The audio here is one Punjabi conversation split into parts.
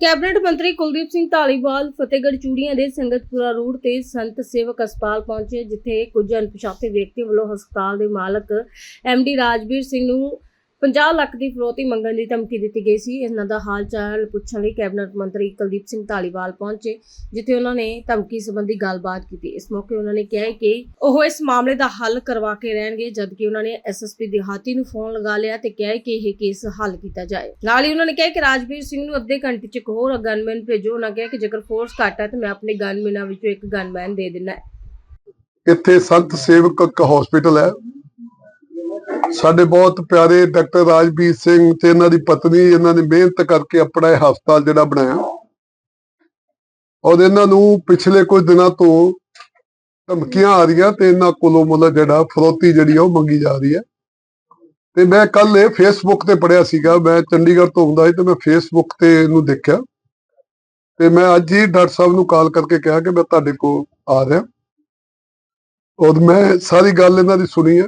ਕੈਬਨਿਟ ਮੰਤਰੀ ਕੁਲਦੀਪ ਸਿੰਘ ਢਾਲੀਵਾਲ ਫਤਿਹਗੜ੍ਹ ਚੂੜੀਆਂ ਦੇ ਸੰਗਤਪੁਰਾ ਰੋਡ ਤੇ ਸੰਤ ਸੇਵਕ ਹਸਪਤਾਲ ਪਹੁੰਚੇ, ਜਿੱਥੇ ਕੁਝ ਅਣਪਛਾਤੇ ਵਿਅਕਤੀ ਵੱਲੋਂ ਹਸਪਤਾਲ ਦੇ ਮਾਲਕ ਡੀ ਰਾਜਵੀਰ ਸਿੰਘ ਨੂੰ 50 ਲੱਖ ਦੀ ਫਰੋਤੀ ਮੰਗਣ ਦੀ ਧਮਕੀ ਦਿੱਤੀ ਗਈ ਸੀ। ਇਹਨਾਂ ਦਾ ਹਾਲ ਚਾਲ ਪੁੱਛਣ ਲਈ ਕੈਬਨਿਟ ਮੰਤਰੀ ਕੁਲਦੀਪ ਸਿੰਘ ਢਾਲੀਵਾਲ ਪਹੁੰਚੇ, ਜਿੱਥੇ ਉਹਨਾਂ ਨੇ ਧਮਕੀ ਸੰਬੰਧੀ ਗੱਲਬਾਤ ਕੀਤੀ। ਇਸ ਮੌਕੇ ਉਹਨਾਂ ਨੇ ਕਿਹਾ ਕਿ ਉਹ ਇਸ ਮਾਮਲੇ ਦਾ ਹੱਲ ਕਰਵਾ ਕੇ ਰਹਿਣਗੇ, ਜਦਕਿ ਉਹਨਾਂ ਨੇ ਐਸਐਸਪੀ ਦਿਹਾਤੀ ਨੂੰ ਫੋਨ ਲਗਾ ਲਿਆ ਤੇ ਕਿਹਾ ਕਿ ਇਹ ਕੇਸ ਹੱਲ ਕੀਤਾ ਜਾਏ। ਨਾਲ ਹੀ ਉਹਨਾਂ ਨੇ ਕਿਹਾ ਕਿ ਰਾਜਵੀਰ ਸਿੰਘ ਨੂੰ ਅੱਧੇ ਘੰਟੇ ਚ ਇੱਕ ਹੋਰ ਗਨਮੈਨ ਭੇਜੋ। ਉਹਨਾਂ ਕਿਹਾ ਕਿ ਜੇਕਰ ਫੋਰਸ ਘੱਟ ਹੈ, ਤਾਂ ਮੈਂ ਆਪਣੇ ਗਨਮੈਨਾਂ ਵਿੱਚੋਂ ਇੱਕ ਗਨਮੈਨ ਦੇ ਦਿੰਦਾ। ਇੱਥੇ ਸੰਤ ਸੇਵਕ ਹਸਪੀਟਲ ਹੈ। ਸਾਡੇ ਬਹੁਤ ਪਿਆਰੇ ਡਾਕਟਰ ਰਾਜਵੀਰ ਸਿੰਘ ਤੇ ਇਹਨਾਂ ਦੀ ਪਤਨੀ, ਇਹਨਾਂ ਨੇ ਮਿਹਨਤ ਕਰਕੇ ਆਪਣਾ ਇਹ ਹਸਪਤਾਲ ਜਿਹੜਾ ਬਣਾਇਆ। ਔਰ ਇਹਨਾਂ ਨੂੰ ਪਿਛਲੇ ਕੁਝ ਦਿਨਾਂ ਤੋਂ ਧਮਕੀਆਂ ਆ ਰਹੀਆਂ ਤੇ ਇਹਨਾਂ ਕੋਲੋਂ ਮੁੱਲ ਜਿਹੜਾ ਫਰੋਤੀ ਜਿਹੜੀ ਆ ਉਹ ਮੰਗੀ ਜਾ ਰਹੀ ਹੈ। ਤੇ ਮੈਂ ਕੱਲ ਇਹ ਫੇਸਬੁੱਕ ਤੇ ਪੜਿਆ ਸੀਗਾ, ਮੈਂ ਚੰਡੀਗੜ੍ਹ ਤੋਂ ਹੁੰਦਾ ਸੀ ਤੇ ਮੈਂ ਫੇਸਬੁੱਕ ਤੇ ਇਹਨੂੰ ਦੇਖਿਆ। ਤੇ ਮੈਂ ਅੱਜ ਹੀ ਡਾਕਟਰ ਸਾਹਿਬ ਨੂੰ ਕਾਲ ਕਰਕੇ ਕਿਹਾ ਕਿ ਮੈਂ ਤੁਹਾਡੇ ਕੋਲ ਆ ਰਿਹਾ। ਔਰ ਮੈਂ ਸਾਰੀ ਗੱਲ ਇਹਨਾਂ ਦੀ ਸੁਣੀ ਹੈ।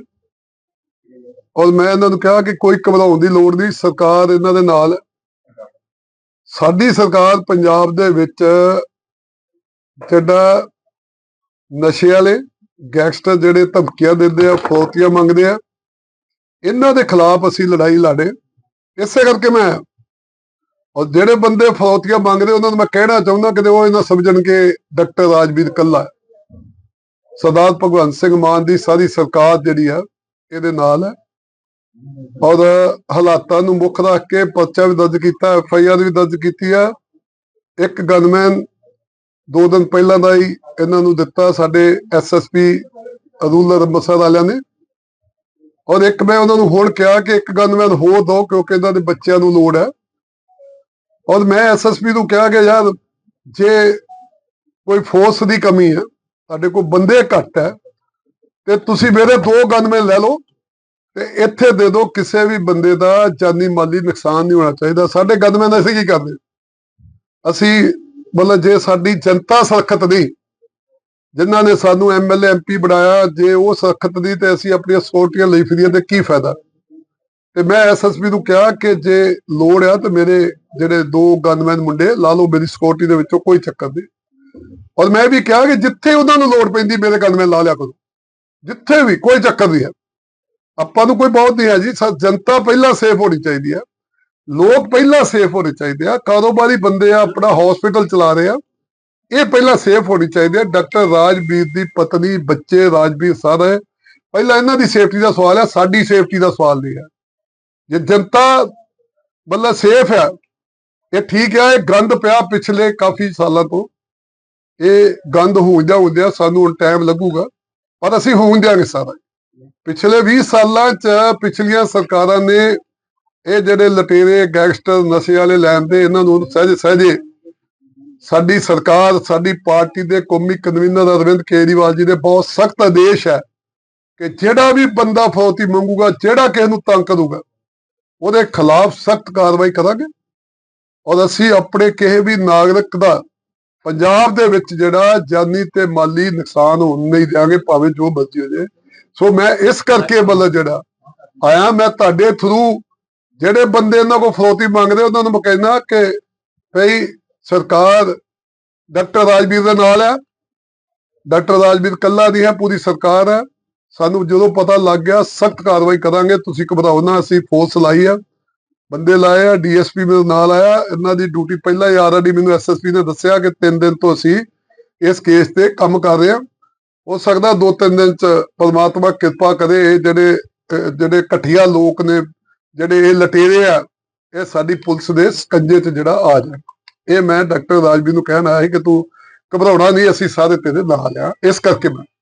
ਔਰ ਮੈਂ ਇਹਨਾਂ ਨੂੰ ਕਿਹਾ ਕਿ ਕੋਈ ਘਬਰਾਉਣ ਦੀ ਲੋੜ ਨਹੀਂ, ਸਰਕਾਰ ਇਹਨਾਂ ਦੇ ਨਾਲ ਸਾਡੀ ਸਰਕਾਰ ਪੰਜਾਬ ਦੇ ਵਿੱਚ ਜਿਹੜਾ ਨਸ਼ੇ ਵਾਲੇ ਗੈਂਗਸਟਰ ਜਿਹੜੇ ਧਮਕੀਆਂ ਦਿੰਦੇ ਆ ਫੌਤੀਆਂ ਮੰਗਦੇ ਆ, ਇਹਨਾਂ ਦੇ ਖਿਲਾਫ ਅਸੀਂ ਲੜਾਈ ਲੜੇ ਇਸੇ ਕਰਕੇ ਮੈਂ ਔਰ ਜਿਹੜੇ ਬੰਦੇ ਫੌਤੀਆਂ ਮੰਗਦੇ, ਉਹਨਾਂ ਨੂੰ ਮੈਂ ਕਹਿਣਾ ਚਾਹੁੰਦਾ ਕਿ ਉਹ ਇਹਨਾਂ ਸਮਝਣ ਕਿ ਡਾਕਟਰ ਰਾਜਵੀਰ ਕੱਲਾ ਸਰਦਾਰ ਭਗਵੰਤ ਸਿੰਘ ਮਾਨ ਦੀ ਸਾਰੀ ਸਰਕਾਰ ਜਿਹੜੀ ਆ ਇਹਦੇ ਨਾਲ ਹੈ। ਔਰ ਹਾਲਾਤਾਂ ਨੂੰ ਮੁੱਖ ਰੱਖ ਕੇ ਪਰਚਾ ਵੀ ਦਰਜ ਕੀਤਾ, ਐਫ ਆਈ ਆਰ ਵੀ ਦਰਜ ਕੀਤੀ ਆ। ਇੱਕ ਗਨਮੈਨ ਦੋ ਦਿਨ ਪਹਿਲਾਂ ਦਾ ਹੀ ਇਹਨਾਂ ਨੂੰ ਦਿੱਤਾ ਸਾਡੇ S S P rural Amritsar ਵਾਲਿਆਂ ਨੇ। ਔਰ ਇੱਕ ਮੈਂ ਉਹਨਾਂ ਨੂੰ ਹੁਣ ਕਿਹਾ ਕਿ ਇੱਕ ਗਨਮੈਨ ਹੋਰ ਦੋ ਕਿਉਂਕਿ ਇਹਨਾਂ ਦੇ ਬੱਚਿਆਂ ਨੂੰ ਲੋੜ ਹੈ। ਔਰ ਮੈਂ ਐਸ ਐਸ ਪੀ ਨੂੰ ਕਿਹਾ ਕਿ ਯਾਰ, ਜੇ ਕੋਈ ਫੋਰਸ ਦੀ ਕਮੀ ਹੈ, ਸਾਡੇ ਕੋਲ ਬੰਦੇ ਘੱਟ ਹੈ, ਤੇ ਤੁਸੀਂ ਮੇਰੇ ਦੋ ਗਨਮੈਨ ਲੈ ਲਓ। ਤੇ ਇੱਥੇ ਦੇ ਦਿਓ ਕਿਸੇ ਵੀ ਬੰਦੇ ਦਾ ਜਾਨੀ ਮਾਲੀ ਨੁਕਸਾਨ ਨਹੀਂ ਹੋਣਾ ਚਾਹੀਦਾ। ਸਾਡੇ ਗਨਮੈਨ ਅਸੀਂ ਕੀ ਕਰਦੇ? ਅਸੀਂ ਮਤਲਬ ਜੇ ਸਾਡੀ ਜਨਤਾ ਸਖਤ ਨਹੀਂ, ਜਿਨ੍ਹਾਂ ਨੇ ਸਾਨੂੰ ਐਮਐਲਏ ਐਮਪੀ ਬਣਾਇਆ, ਜੇ ਉਹ ਸਖਤ ਨਹੀਂ ਤੇ ਅਸੀਂ ਆਪਣੀਆਂ ਸਕਿਉਰਟੀਆਂ ਲਈ ਫਿਰੀਏ ਤੇ ਕੀ ਫਾਇਦਾ? ਤੇ ਮੈਂ ਐਸਐਸਪੀ ਨੂੰ ਕਿਹਾ ਕਿ ਜੇ ਲੋੜ ਆ ਤੇ ਮੇਰੇ ਜਿਹੜੇ ਦੋ ਗਨਮੈਨ ਮੁੰਡੇ, ਲਾ ਲਓ ਮੇਰੀ ਸਕਿਉਰਟੀ ਦੇ ਵਿੱਚੋਂ ਕੋਈ ਚੱਕਰ ਨਹੀਂ। ਔਰ ਮੈਂ ਵੀ ਕਿਹਾ ਕਿ ਜਿੱਥੇ ਉਹਨਾਂ ਨੂੰ ਲੋੜ ਪੈਂਦੀ, ਮੇਰੇ ਗਨਮੈਨ ਲਾ ਲਿਆ ਕਰੋ। ਜਿੱਥੇ ਵੀ ਕੋਈ ਚੱਕਰ ਨਹੀਂ ਹੈ। ਆਪਾਂ ਨੂੰ ਕੋਈ ਬਹੁਤ ਨਹੀਂ ਹੈ ਜੀ ਜਨਤਾ ਪਹਿਲਾਂ ਸੇਫ ਹੋਣੀ ਚਾਹੀਦੀ ਹੈ। ਲੋਕ ਪਹਿਲਾਂ ਸੇਫ ਹੋਣੇ ਚਾਹੀਦੇ ਆ। ਕਾਰੋਬਾਰੀ ਬੰਦੇ ਆ, ਆਪਣਾ ਹਸਪੀਟਲ ਚਲਾ ਰਹੇ ਆ। ਇਹ ਪਹਿਲਾਂ ਸੇਫ ਹੋਣੀ ਚਾਹੀਦੀ ਹੈ। ਡਾਕਟਰ ਰਾਜਵੀਰ ਦੀ ਪਤਨੀ, ਬੱਚੇ ਰਾਜਵੀਰ ਸਾਰੇ, ਪਹਿਲਾਂ ਇਹਨਾਂ ਦੀ ਸੇਫਟੀ ਦਾ ਸਵਾਲ ਹੈ ਸਾਡੀ ਸੇਫਟੀ ਦਾ ਸਵਾਲ ਨਹੀਂ ਹੈ ਜੇ ਜਨਤਾ ਮਤਲਬ ਸੇਫ ਹੈ ਇਹ ਠੀਕ ਹੈ ਇਹ ਗੰਦ ਪਿਆ ਪਿਛਲੇ ਕਾਫੀ ਸਾਲਾਂ ਤੋਂ। ਇਹ ਗੰਦ ਹੁੰਦਿਆ ਹੁੰਦਿਆ ਸਾਨੂੰ ਹੁਣ ਟਾਈਮ ਲੱਗੂਗਾ, ਪਰ ਅਸੀਂ ਹੋਣ ਦਿਆਂਗੇ ਸਾਰਾ। ਪਿਛਲੇ 20 ਸਾਲਾਂ ਚ ਪਿਛਲੀਆਂ ਸਰਕਾਰਾਂ ਨੇ ਇਹ ਜਿਹੜੇ ਲਟੇਰੇ ਗੈਂਗਸਟਰ ਨਸ਼ੇ ਵਾਲੇ ਲੈਣ ਦੇ ਇਹਨਾਂ ਨੂੰ ਸਹਿਜੇ ਸਹਿਜੇ ਸਾਡੀ ਸਰਕਾਰ, ਸਾਡੀ ਪਾਰਟੀ ਦੇ ਕੌਮੀ ਕਨਵੀਨਰ ਅਰਵਿੰਦ ਕੇਜਰੀਵਾਲ ਜੀ ਦੇ ਬਹੁਤ ਸਖਤ ਆਦੇਸ਼ ਹੈ ਕਿ ਜਿਹੜਾ ਵੀ ਬੰਦਾ ਫੌਤੀ ਮੰਗੂਗਾ, ਜਿਹੜਾ ਕਿਸੇ ਨੂੰ ਤੰਗ ਕਰੂਗਾ, ਉਹਦੇ ਖਿਲਾਫ ਸਖਤ ਕਾਰਵਾਈ ਕਰਾਂਗੇ। ਔਰ ਅਸੀਂ ਆਪਣੇ ਕਿਸੇ ਵੀ ਨਾਗਰਿਕ ਦਾ ਪੰਜਾਬ ਦੇ ਵਿੱਚ ਜਿਹੜਾ ਜਾਨੀ ਤੇ ਮਾਲੀ ਨੁਕਸਾਨ ਹੋਣ ਨਹੀਂ ਦਿਆਂਗੇ, ਭਾਵੇਂ ਜੋ ਮਰਜ਼ੀ ਹੋ ਜਾਏ ਸੋ ਮੈਂ ਇਸ ਕਰਕੇ ਮਤਲਬ ਜਿਹੜਾ ਆਇਆ ਮੈਂ ਤੁਹਾਡੇ ਥਰੂ ਜਿਹੜੇ ਬੰਦੇ ਇਹਨਾਂ ਕੋਲ ਫਰੋਤੀ ਮੰਗਦੇ ਉਹਨਾਂ ਨੂੰ ਮੈਂ ਕਹਿਣਾ ਕਿ ਭਈ ਸਰਕਾਰ ਡਾਕਟਰ ਰਾਜਵੀਰ ਦੇ ਨਾਲ ਹੈ। ਡਾਕਟਰ ਰਾਜਵੀਰ ਕੱਲਾ ਨਹੀਂ ਹੈ ਪੂਰੀ ਸਰਕਾਰ ਹੈ। ਸਾਨੂੰ ਜਦੋਂ ਪਤਾ ਲੱਗ ਗਿਆ ਸਖਤ ਕਾਰਵਾਈ ਕਰਾਂਗੇ। ਤੁਸੀਂ ਘਬਰਾਓ ਨਾ ਅਸੀਂ ਫੋਰਸ ਲਾਈ ਆ। ਬੰਦੇ ਲਾਏ ਆ ਡੀਐਸਪੀ ਮੇਰੇ ਨਾਲ ਆਇਆ। ਇਹਨਾਂ ਦੀ ਡਿਊਟੀ ਪਹਿਲਾਂ ਹੀ ਆਲਰੇਡੀ ਮੈਨੂੰ ਐਸਐਸਪੀ ਨੇ ਦੱਸਿਆ ਕਿ 3 ਦਿਨ ਤੋਂ ਅਸੀਂ ਇਸ ਕੇਸ ਤੇ ਕੰਮ ਕਰ ਰਹੇ ਹਾਂ। ਹੋ ਸਕਦਾ ਦੋ ਤਿੰਨ ਦਿਨ ਚ ਪਰਮਾਤਮਾ ਕਿਰਪਾ ਕਰੇ, ਇਹ ਜਿਹੜੇ ਜਿਹੜੇ ਘਟੀਆ ਲੋਕ ਨੇ, ਜਿਹੜੇ ਇਹ ਲਟੇਰੇ ਆ, ਇਹ ਸਾਡੀ ਪੁਲਿਸ ਦੇ ਸਕੰਜੇ 'ਚ ਜਿਹੜਾ ਆ ਜਾ ਇਹ ਮੈਂ ਡਾਕਟਰ ਰਾਜਵੀਰ ਨੂੰ ਕਹਿਣ ਆਇਆ ਸੀ ਕਿ ਤੂੰ ਘਬਰਾਉਣਾ ਨਹੀਂ, ਅਸੀਂ ਸਾਰੇ ਤੇਰੇ ਨਾਲ ਆ। ਇਸ ਕਰਕੇ ਮੈਂ